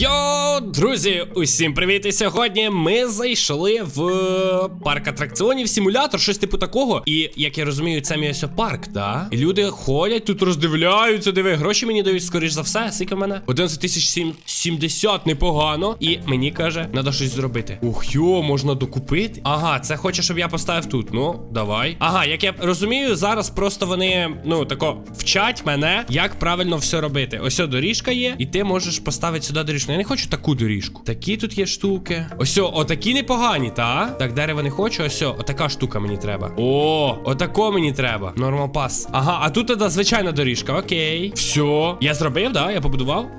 Йоу, друзі, усім привіт! І сьогодні ми зайшли в парк атракціонів, симулятор, щось типу такого. І як я розумію, це мій ось парк, да? І люди ходять, тут роздивляються, диви, гроші мені дають, скоріш за все. Скільки в мене? 11 тисяч сім- 70, непогано. І мені каже, треба щось зробити. Ух, йо, можна докупити. Ага, це хоче, щоб я поставив тут. Ну, давай. Ага, як я розумію, зараз просто вони, ну, тако вчать мене, як правильно все робити. Ось о, доріжка є, і ти можеш поставити сюди доріжку. Я не хочу таку доріжку. Такі тут є штуки. Ось отакі непогані, та? Так, дерева не хочу. Ось отака штука мені треба. О, отако мені треба. Нормал пас. Ага, а тут тоді звичайна доріжка. Окей. Все. Я зробив, да? Я побудував.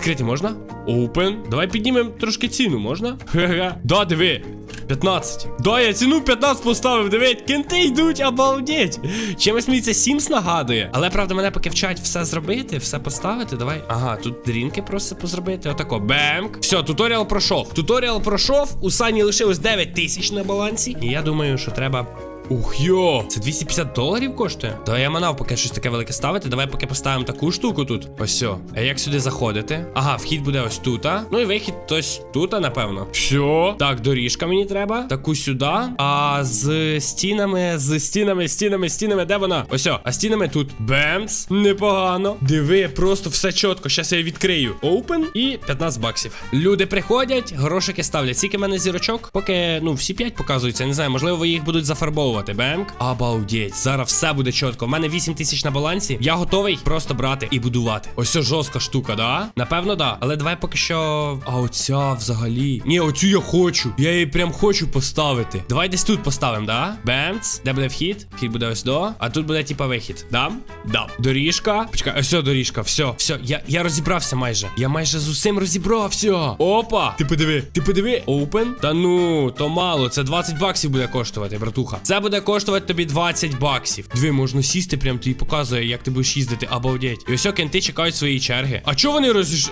Відкрити можна? Open. Давай піднімемо трошки ціну, можна? Ха-ха. Да, диви. 15. Да, я ціну 15 поставив, диви, кенти йдуть, обалдеть. Чимось мені це Sims нагадує. Але правда, мене поки вчать все зробити, все поставити. Давай. Ага, тут дрінки просто позробити. Отако. Бемк. Все, туторіал пройшов. Туторіал пройшов. У Сані лишилось 9 тисяч на балансі. І я думаю, що треба. Ух йо! Це 250 доларів коштує? Давай я манав поки щось таке велике ставити. Давай поки поставимо таку штуку тут. Ось. А як сюди заходити? Ага, вхід буде ось тут. а? Ну і вихід ось тут, а, напевно. Все. Так, доріжка мені треба. Таку сюди. А з стінами, з стінами, стінами, стінами, де вона? Ось а стінами тут. Бемц. Непогано. Диви, просто все чітко. Щас я її відкрию. Open і 15 баксів. Люди приходять, грошики ставлять. Скільки в мене зірочок? Поки, ну, всі 5 показуються. Не знаю, можливо, їх будуть зафарбовувати. Бемк. Обалдеть. Зараз все буде чітко. У мене 8 тисяч на балансі. Я готовий просто брати і будувати. Ось це жорстка штука, да? Напевно, да. Але давай поки що. А оця взагалі. Ні, оцю я хочу. Я її прям хочу поставити. Давай десь тут поставимо, да? Бемц. Де буде вхід? Вхід буде ось до. А тут буде типа вихід. Дам? Дам. Доріжка. Почекай, ось доріжка. Все, все. Я, я розібрався майже. Я майже з усім розібрався. Опа! Ти подиви, ти подиви. Open. Та ну, то мало. Це 20 баксів буде коштувати, братуха. Це буде коштувати тобі 20 баксів. Дві, можна сісти, прям тобі показує, як ти будеш їздити, обалдеть. І ось кенти чекають своєї черги. А чого вони розіш...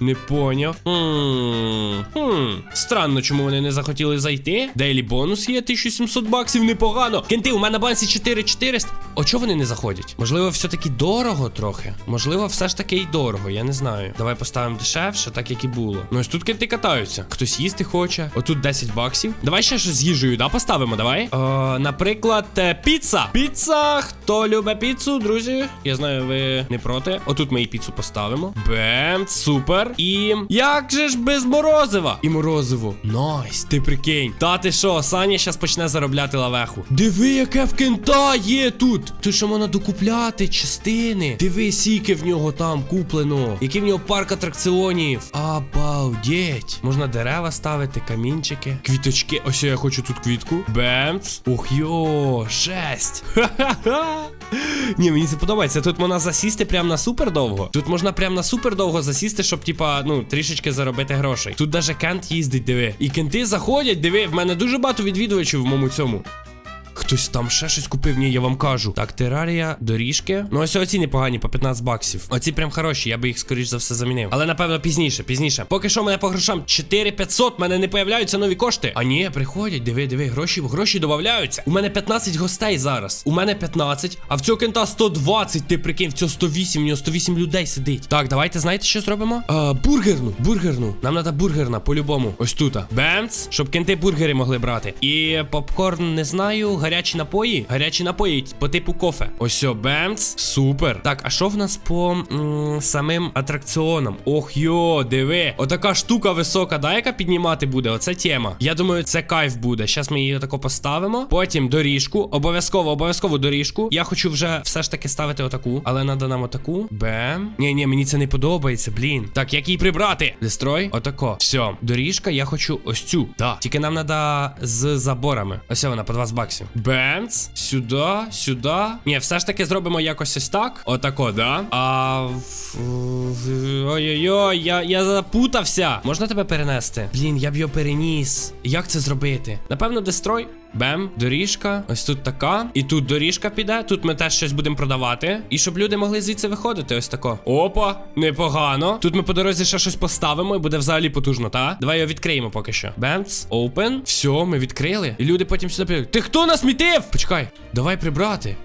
Не поняв. Хм. Хм. Странно, чому вони не захотіли зайти. Дейлі бонус є 1700 баксів, непогано. Кенти, у мене на балансі 4400. О, чого вони не заходять? Можливо, все-таки дорого трохи. Можливо, все ж таки й дорого, я не знаю. Давай поставимо дешевше, так як і було. Ну ось тут кенти катаються. Хтось їсти хоче. Отут 10 баксів. Давай ще щось з їжею, да, поставимо, давай. О, наприклад, е, піца. Піца. Хто любить піцу, друзі? Я знаю, ви не проти. Отут ми і піцу поставимо. Бем, супер. І як же ж без морозива? І морозиво. Найс, ти прикинь. Та ти що, Саня щас почне заробляти лавеху. Диви, яке в кента є тут. Тут що можна докупляти частини. Диви, сіки в нього там куплено. Який в нього парк атракціонів. Обалдеть. Можна дерева ставити, камінчики, квіточки. Ось я хочу тут квітку. Бемц. Ух йо, жесть. Ха-ха-ха. Ні, мені це подобається. Тут можна засісти прямо на супер довго. Тут можна прямо на супер довго засісти, щоб, типа, ну, трішечки заробити грошей. Тут даже кент їздить, диви. І кенти заходять, диви. В мене дуже багато відвідувачів в моєму цьому. Хтось там ще щось купив, ні, я вам кажу. Так, терарія, доріжки. Ну, ось оці непогані по 15 баксів. Оці прям хороші, я би їх скоріш за все замінив. Але напевно пізніше, пізніше. Поки що мене по грошам 4500, в мене не появляються нові кошти. А ні, приходять, диви, диви, гроші, гроші додаються. У мене 15 гостей зараз. У мене 15, а в цього кента 120, ти прикинь, в цього 108, в нього 108 людей сидить. Так, давайте знаєте, що зробимо? А, бургерну, бургерну. Нам треба бургерна, по-любому. Ось тут. Бемц, щоб кенти бургери могли брати. І попкорн, не знаю, гарячі напої. Гарячі напої по типу кофе. Ось бемц. Супер. Так, а що в нас по м, самим атракціонам? Ох йо, диви. Отака штука висока, да, яка піднімати буде. Оце тема. Я думаю, це кайф буде. Зараз ми її отако поставимо. Потім доріжку. Обов'язково, обов'язково доріжку. Я хочу вже все ж таки ставити отаку. Але треба нам отаку. Бем. Ні, ні, мені це не подобається, блін. Так, як її прибрати? Дестрой. Отако. Все. Доріжка, я хочу ось цю. Да. Тільки нам треба з заборами. Ось вона по 20 баксів. Бемц. Сюди, сюди. Ні, все ж таки зробимо якось ось так. Отако, да. А. Ой-ой-ой, я, я запутався. Можна тебе перенести? Блін, я б його переніс. Як це зробити? Напевно, дестрой. Бем, доріжка. Ось тут така. І тут доріжка піде. Тут ми теж щось будемо продавати. І щоб люди могли звідси виходити. Ось тако. Опа, непогано. Тут ми по дорозі ще щось поставимо і буде взагалі потужно, та? Давай його відкриємо поки що. Бемц, open. Все, ми відкрили. І люди потім сюди прийдуть. Ти хто насмітив? Почекай, давай прибрати.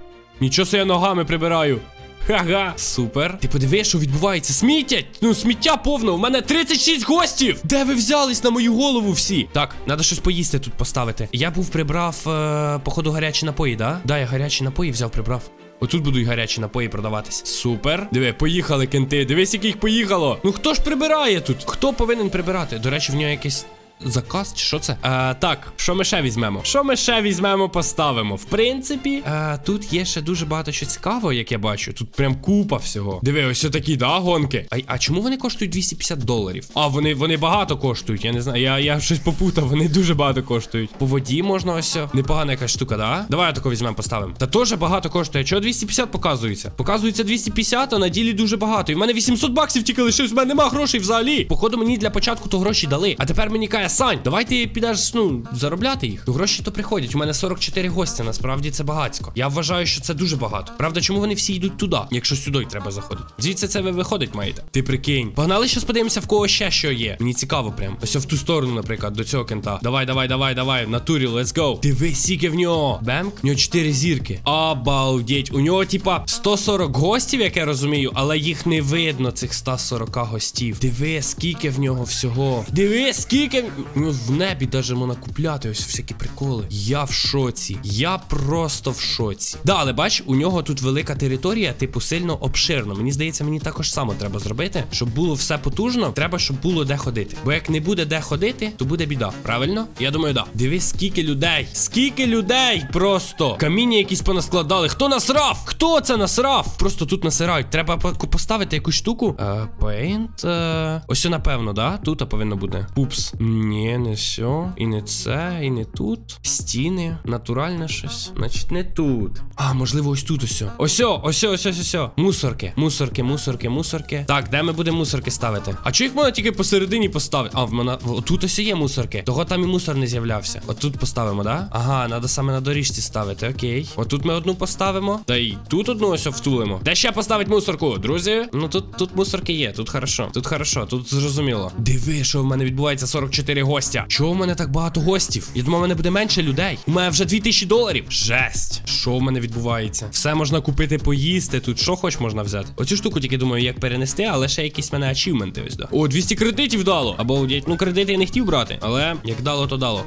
Нічого себе ногами прибираю. Ха-га, супер. Ти подиви, що відбувається. Сміття! Ну, сміття повно. У мене 36 гостів. Де ви взялись на мою голову всі? Так, треба щось поїсти тут поставити. Я був прибрав, е, походу, гарячі напої, да? Да, я гарячі напої взяв, прибрав. Отут будуть гарячі напої продаватись. Супер. Диви, поїхали кенти. Дивись, яких поїхало. Ну хто ж прибирає тут? Хто повинен прибирати? До речі, в нього якийсь. Заказ, чи що це? Е, так, що ми ще візьмемо? Що ми ще візьмемо, поставимо? В принципі, е, тут є ще дуже багато що цікавого, як я бачу. Тут прям купа всього. Диви, ось такі, да, гонки. А, а чому вони коштують 250 доларів? А, вони, вони багато коштують. Я не знаю. Я, я щось попутав, вони дуже багато коштують. По воді можна ось. Непогана якась штука, да? Давай тако візьмемо, поставимо. Та теж багато коштує. Чого 250 показується? Показується 250, а на ділі дуже багато. І в мене 800 баксів тільки лишилось, в мене нема грошей взагалі. Походу, мені для початку то гроші дали. А тепер мені каже, Сань, давай ти підеш, ну, заробляти їх. Ну, гроші то приходять. У мене 44 гості, насправді це багатсько. Я вважаю, що це дуже багато. Правда, чому вони всі йдуть туди, якщо сюди треба заходити? Звідси це ви виходить маєте. Ти прикинь. Погнали, щас подивимося, в кого ще що є. Мені цікаво прям. Ось в ту сторону, наприклад, до цього кента. Давай, давай, давай, давай. В натурі, let's go. Дивись, скільки в нього. Бемк. В нього 4 зірки. Обалдеть. У нього, типа, 140 гостів, як я розумію, але їх не видно, цих 140 гостів. Диви, скільки в нього всього. Диви, скільки. Ну, в небі даже можна купляти ось всякі приколи. Я в шоці. Я просто в шоці. Да, але бач, у нього тут велика територія, типу, сильно обширно. Мені здається, мені також само треба зробити, щоб було все потужно. Треба, щоб було де ходити. Бо як не буде де ходити, то буде біда. Правильно? Я думаю, да. Дивись, скільки людей. Скільки людей просто. Каміння якісь понаскладали. Хто насрав? Хто це насрав? Просто тут насирають. Треба поставити якусь штуку. Е, Paint. Е... Ось, напевно, да? Тут повинно бути. Пупс. Ні, не все. І не це, і не тут. Стіни. Натуральне щось. Значить, не тут. А, можливо, ось тут ось. Ось, ось, ось, ось, ось. Мусорки. Мусорки, мусорки, мусорки. Так, де ми будемо мусорки ставити? А чого їх можна тільки посередині поставити? А, в мене. Тут ось є мусорки. Того там і мусор не з'являвся. Отут поставимо, да? Ага, треба саме на доріжці ставити. Окей. Отут ми одну поставимо. Та й тут одну ось втулимо. Де ще поставить мусорку, друзі? Ну тут, тут мусорки є, тут хорошо. Тут хорошо, тут зрозуміло. Диви, що в мене відбувається 44 гостя. Чого в мене так багато гостів? Я думав, мене буде менше людей. У мене вже 2000 доларів. Жесть. Що в мене відбувається? Все можна купити, поїсти. Тут що хоч можна взяти. Оцю штуку тільки думаю, як перенести, але ще якісь мене ачівменти ось да. О, 200 кредитів дало. Або ну кредити я не хотів брати, але як дало, то дало.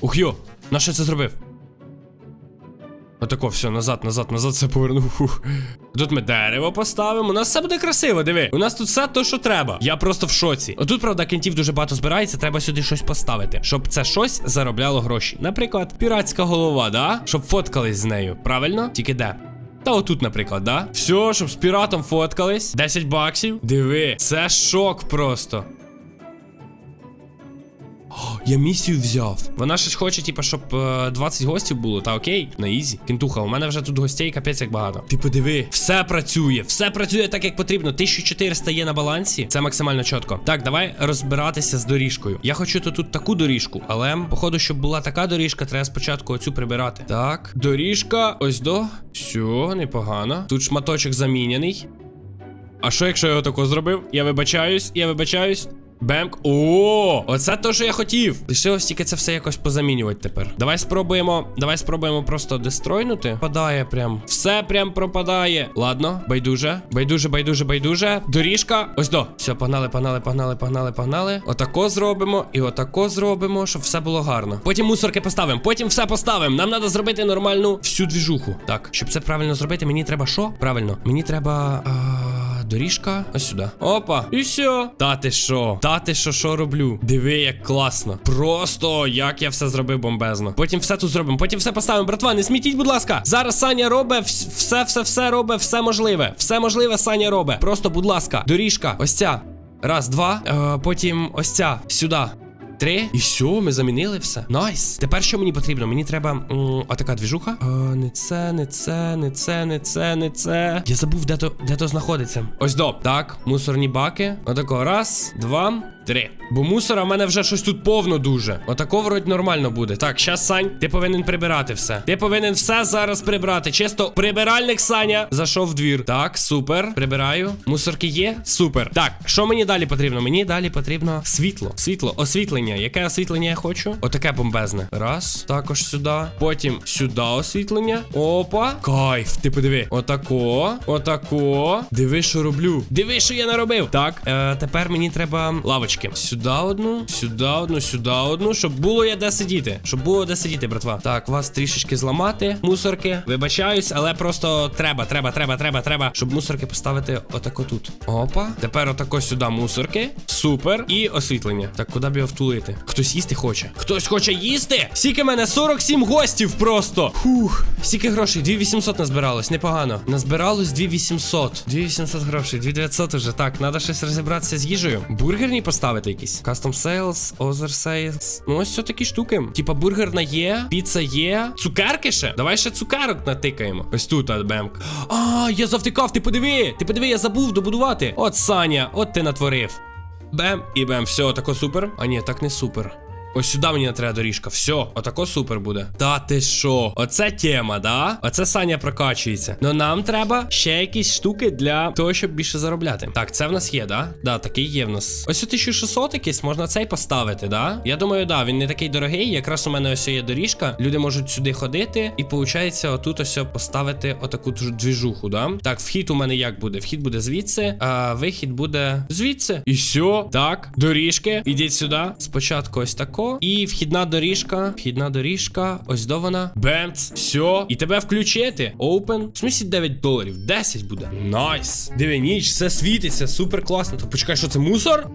Ух йо, на що це зробив? Отако, все, назад, назад, назад все повернув. Тут ми дерево поставимо. У нас все буде красиво, диви. У нас тут все то, що треба. Я просто в шоці. Отут, правда, кентів дуже багато збирається, треба сюди щось поставити, щоб це щось заробляло гроші. Наприклад, піратська голова, да? Щоб фоткались з нею. Правильно? Тільки де? Та отут, наприклад, да? Все, щоб з піратом фоткались. 10 баксів. Диви, це шок просто. О, Я місію взяв. Вона щось хоче, типу, щоб е, 20 гостів було. Та окей, на ізі. Кентуха, у мене вже тут гостей капець як багато. Ти подиви, все працює, все працює так, як потрібно. 1400 є на балансі. Це максимально чітко. Так, давай розбиратися з доріжкою. Я хочу то тут таку доріжку, але походу, щоб була така доріжка, треба спочатку оцю прибирати. Так, доріжка, ось до. Все, непогано. Тут шматочок заміняний. А що, якщо я його тако зробив? Я вибачаюсь, я вибачаюсь. Бемк. О, оце то, що я хотів. Лишилось тільки це все якось позамінювати тепер. Давай спробуємо. Давай спробуємо просто дестройнути. Пропадає прям. Все прям пропадає. Ладно, байдуже. Байдуже, байдуже, байдуже. Доріжка. Ось до. Все, погнали, погнали, погнали, погнали, погнали. Отако зробимо і отако зробимо, щоб все було гарно. Потім мусорки поставимо, потім все поставимо. Нам треба зробити нормальну всю двіжуху. Так, щоб це правильно зробити, мені треба що? Правильно, мені треба. А... Доріжка, ось сюди. Опа. І все. Та ти що? Та ти що, що роблю? Диви, як класно. Просто як я все зробив бомбезно. Потім все тут зробимо. Потім все поставимо. Братва, не смітіть, будь ласка. Зараз Саня робить все, все, все робить, все можливе. Все можливе Саня робить. Просто, будь ласка, доріжка. Ось ця. Раз, два. Е, потім ось ця. Сюди. Три. І все, ми замінили все. Найс. Тепер що мені потрібно? Мені треба. м, отака двіжуха. А, не це, не це, не це, не це, не це. Я забув, де то, де то знаходиться. Ось до. Так, мусорні баки. Отако. Раз, два, Три. Бо мусора в мене вже щось тут повно дуже. Отако вроді нормально буде. Так, щас, Сань, ти повинен прибирати все. Ти повинен все зараз прибрати. Чисто прибиральник Саня зайшов в двір. Так, супер. Прибираю. Мусорки є? Супер. Так, що мені далі потрібно? Мені далі потрібно світло. Світло, освітлення. Яке освітлення я хочу? Отаке бомбезне. Раз, також сюди. Потім сюди освітлення. Опа. Кайф. Ти подиви. Отако. Отако. Диви, що роблю. Диви, що я наробив. Так, е, тепер мені треба лавочки. Сюди одну, сюди одну, сюди одну, щоб було я де сидіти. Щоб було де сидіти, братва. Так, вас трішечки зламати. Мусорки. Вибачаюсь, але просто треба, треба, треба, треба, треба, щоб мусорки поставити отако тут. Опа. Тепер отако сюди мусорки. Супер. І освітлення. Так, куди б його втулити? Хтось їсти хоче. Хтось хоче їсти? Скільки мене 47 гостів просто. Фух. Скільки грошей? 2800 назбиралось. Непогано. Назбиралось 2800. 2800 грошей. 2900 уже. Так, треба щось розібратися з їжею. Бургерні поставити якісь. Custom sales, other sales. Ну ось все такі штуки. Типа бургерна є, піца є. Цукерки ще? Давай ще цукерок натикаємо. Ось тут, бемк. А, я завтикав, ти подиви! Ти подиви, я забув добудувати. От Саня, от ти натворив. Бем і бем, все, тако супер. А ні, так не супер. Ось сюди мені треба доріжка. Все, отако супер буде. Та ти що? Оце тема, да? Оце Саня прокачується. Ну нам треба ще якісь штуки для того, щоб більше заробляти. Так, це в нас є, да? Да, такий є в нас. Ось у 1600 якийсь, можна цей поставити, да? Я думаю, да, він не такий дорогий. Якраз у мене ось є доріжка. Люди можуть сюди ходити, і виходить, отут ось поставити отаку двіжуху, да? Так, вхід у мене як буде? Вхід буде звідси, а вихід буде звідси. І все. Так, доріжки. Ідіть сюди. Спочатку ось тако. І вхідна доріжка. Вхідна доріжка. Ось до вона. Бемц. Все. І тебе включити. Open. В смісі 9 доларів. 10 буде. Найс. Диви, ніч, все світиться. Супер класно. То почекай, що це мусор?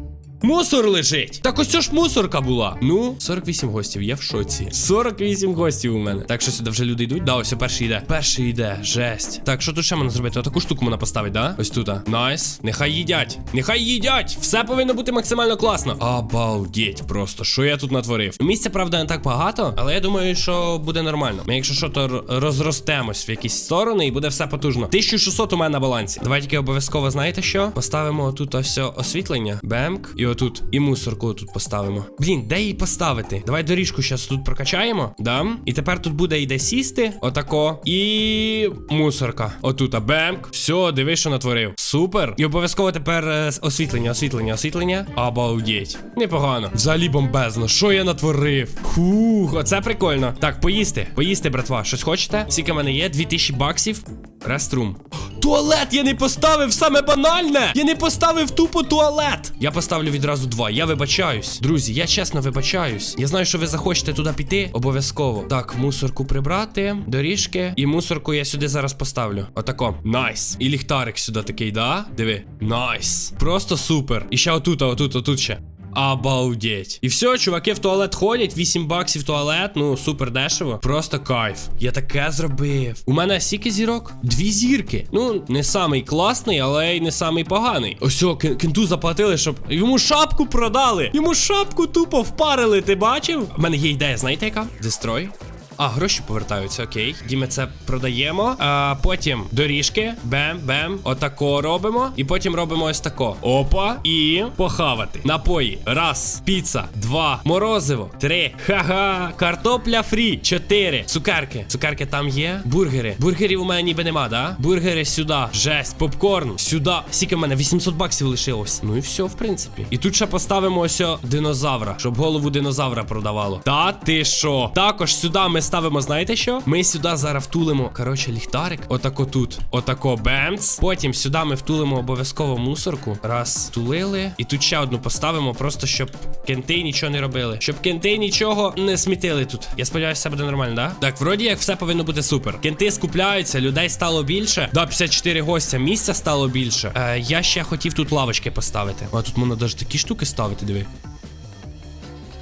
Мусор лежить. Так ось ж мусорка була. Ну, 48 гостів, я в шоці. 48 гостів у мене. Так що сюди вже люди йдуть. Да, ось перший йде. Перший йде. Жесть. Так, що тут ще можна зробити? Отаку штуку можна поставити, да? Ось тут. Найс. Нехай їдять. Нехай їдять. Все повинно бути максимально класно. Обалдеть просто. Що я тут натворив? Місця, правда, не так багато, але я думаю, що буде нормально. Ми, якщо що, то розростемось в якісь сторони і буде все потужно. 1600 у мене на балансі. Давай тільки обов'язково знаєте що? Поставимо тут ось освітлення. Бемк. І отут. І мусорку тут поставимо. Блін, де її поставити? Давай доріжку зараз тут прокачаємо. Дам. І тепер тут буде йде сісти. Отако. І мусорка. Отут. Бемк. Все, диви, що натворив. Супер. І обов'язково тепер е, освітлення, освітлення, освітлення. Обалдеть. Непогано. Взагалі бомбезно. Що я натворив? Фух, оце прикольно. Так, поїсти. Поїсти, братва. Щось хочете? Скільки в мене є? 2000 баксів. Реструм. Туалет я не поставив саме банальне. Я не поставив тупо туалет. Я поставлю відразу два. Я вибачаюсь. Друзі, я чесно вибачаюсь. Я знаю, що ви захочете туди піти. Обов'язково. Так, мусорку прибрати, доріжки. І мусорку я сюди зараз поставлю. Отако. Найс. І ліхтарик сюди такий, да? Диви. Найс. Просто супер. І ще отут, отут, отут ще. Обалдеть. І все, чуваки в туалет ходять, 8 баксів туалет, ну супер дешево. Просто кайф. Я таке зробив. У мене скільки зірок? Дві зірки. Ну, не самий класний, але й не самий поганий. Ось о, кенту заплатили, щоб йому шапку продали. Йому шапку тупо впарили, ти бачив? У мене є ідея, знаєте яка? Дестрой. А, гроші повертаються, окей. Діме це продаємо. А потім доріжки. Бем, бем. Отако робимо. І потім робимо ось тако. Опа. І похавати. Напої. Раз. Піца. Два. Морозиво. Три. Ха-ха. Картопля фрі. Чотири. Цукерки. Цукерки там є. Бургери. Бургерів у мене ніби нема, да? Бургери сюди. Жесть. Попкорн. Сюди. Скільки в мене? 800 баксів лишилось. Ну і все, в принципі. І тут ще поставимо ось динозавра, щоб голову динозавра продавало. Та ти що? Також сюди ми ставимо, знаєте що? Ми сюди зараз втулимо, коротше, ліхтарик. Отако тут. Отако бемц. Потім сюди ми втулимо обов'язково мусорку. Раз, втулили. І тут ще одну поставимо, просто щоб кенти нічого не робили. Щоб кенти нічого не смітили тут. Я сподіваюся, все буде нормально, да? Так, вроді як все повинно бути супер. Кенти скупляються, людей стало більше. Да, 54 гостя, місця стало більше. Е, я ще хотів тут лавочки поставити. А тут можна навіть такі штуки ставити, диви.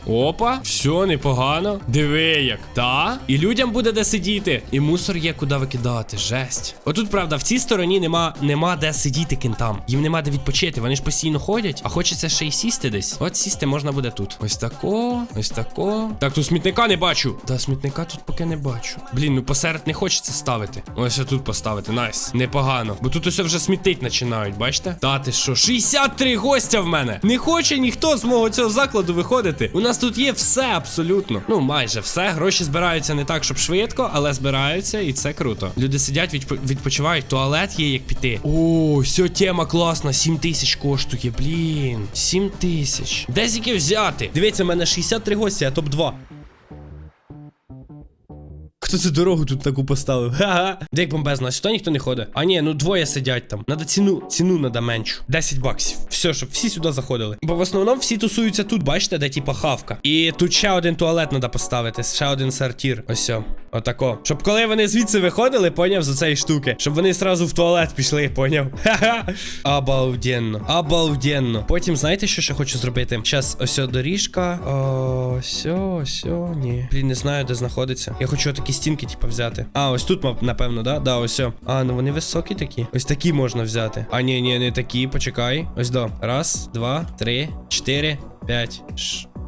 Опа, все, непогано. Диви як. Та? І людям буде де сидіти. І мусор є куди викидати. Жесть. Отут, правда, в цій стороні нема, нема де сидіти кентам. Їм нема де відпочити. Вони ж постійно ходять, а хочеться ще й сісти десь. От сісти можна буде тут. Ось тако, ось тако. Так, тут смітника не бачу. Та смітника тут поки не бачу. Блін, ну посеред не хочеться ставити. Ось тут поставити. Найс. Непогано. Бо тут усе вже смітить починають, бачите? Та ти що? 63 гостя в мене. Не хоче ніхто з мого цього закладу виходити. У нас тут є все абсолютно. Ну, майже все. Гроші збираються не так, щоб швидко, але збираються, і це круто. Люди сидять, відп... відпочивають. Туалет є, як піти. О, все, тема класна. 7 тисяч коштує, блін. 7 тисяч. Де зіки взяти? Дивіться, в мене 63 гості, а топ 2. Хто це дорогу тут таку поставив? Ха-ха. Де як бомбезно, а сюди ніхто не ходить. А ні, ну двоє сидять там. Надо ціну, ціну надо меншу. 10 баксів. Все, щоб всі сюди заходили. Бо в основному всі тусуються тут, бачите, де типа хавка. І тут ще один туалет треба поставити, ще один сортир. Ось. Отако. Щоб коли вони звідси виходили, поняв за цієї штуки. Щоб вони сразу в туалет пішли, поняв? Ха-ха. Обалденно. Обалденно. Потім знаєте, що ще хочу зробити? Щас ось доріжка. О, сьо, сьо, ні. Блін, не знаю, де знаходиться. Я хочу такі стінки, типа, взяти. А, ось тут, напевно, да? Да, ось. Все. А, ну вони високі такі. Ось такі можна взяти. А, ні, ні, не такі, почекай. Ось до. Раз, два, три, чотири, п'ять.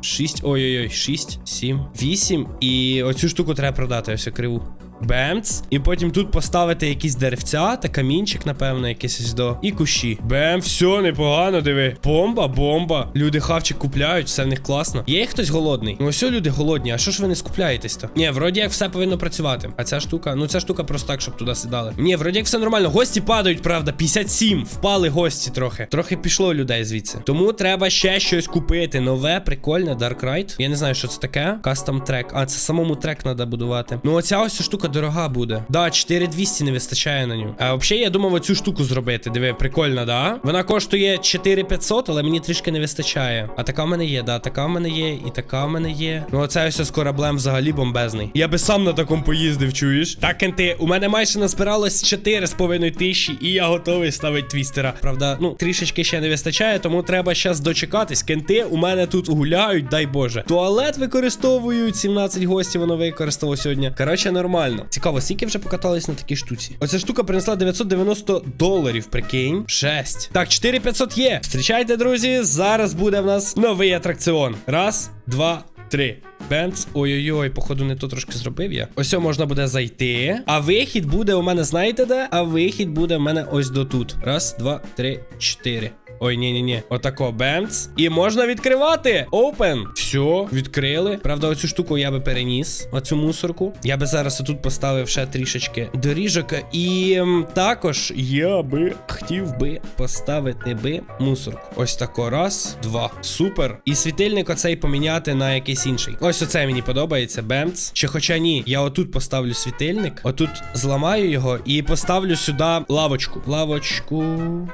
Шість, ой-ой-ой, шість, сім, вісім. І оцю штуку треба продати, ось криву. Бемц. І потім тут поставити якісь деревця та камінчик, напевно, ось до. І кущі. Бем, все, непогано, диви. Бомба, бомба. Люди хавчик купляють, все в них класно. Є хтось голодний? Ну ось люди голодні, а що ж ви не скупляєтесь то? Ні, вроді як все повинно працювати. А ця штука, ну ця штука просто так, щоб туди сідали. Ні, вроді як все нормально. Гості падають, правда, 57. Впали гості трохи. Трохи пішло людей звідси. Тому треба ще щось купити. Нове, прикольне, Dark Ride. Я не знаю, що це таке. Кастом трек. А, це самому трек треба будувати. Ну, оця ось штука дорога буде. Да, 4200 не вистачає на нього. А взагалі, я думав оцю штуку зробити. Диви, прикольно, да? Вона коштує 4500, але мені трішки не вистачає. А така в мене є, да, така в мене є, і така в мене є. Ну, оце ось з кораблем взагалі бомбезний. Я би сам на такому поїздив, чуєш? Так, кенти, у мене майже назбиралось 4,5 тисячі, і я готовий ставити твістера. Правда, ну, трішечки ще не вистачає, тому треба зараз дочекатись. Кенти у мене тут гуляють, дай Боже. Туалет використовують, 17 гостів воно використало сьогодні. Коротше, нормально. Цікаво, скільки вже покатались на такій штуці. Оця штука принесла 990 доларів, прикинь. 6. Так, 4500 є. Зустрічайте, друзі. Зараз буде в нас новий атракціон. Раз, два, три. Бенц. Ой-ой-ой, походу, не то трошки зробив я. Ось можна буде зайти. А вихід буде у мене, знаєте де? А вихід буде в мене ось до тут. Раз, два, три, чотири. Ой, ні, ні, ні. Отако, бемц. І можна відкривати. Open. Все, відкрили. Правда, оцю штуку я би переніс. Оцю мусорку. Я би зараз отут поставив ще трішечки доріжок. І також я би хотів би поставити би мусорку. Ось тако. Раз, два. Супер. І світильник оцей поміняти на якийсь інший. Ось оце мені подобається. Бемц. Чи хоча ні, я отут поставлю світильник. Отут зламаю його і поставлю сюди лавочку. Лавочку.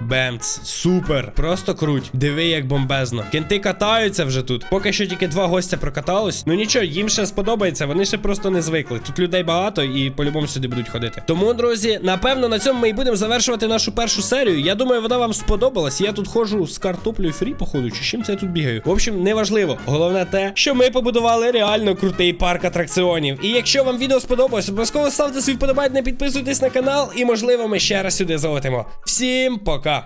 Бемц. Супер. Просто круть. Диви, як бомбезно. Кенти катаються вже тут. Поки що тільки два гостя прокаталось. Ну нічого, їм ще сподобається. Вони ще просто не звикли. Тут людей багато і по-любому сюди будуть ходити. Тому, друзі, напевно, на цьому ми і будемо завершувати нашу першу серію. Я думаю, вона вам сподобалась. Я тут ходжу з картоплею фрі, походу, чи чим це я тут бігаю. В общем, неважливо. Головне те, що ми побудували реально крутий парк атракціонів. І якщо вам відео сподобалось, обов'язково ставте свій вподобайк, не підписуйтесь на канал, і можливо ми ще раз сюди залетимо. Всім пока!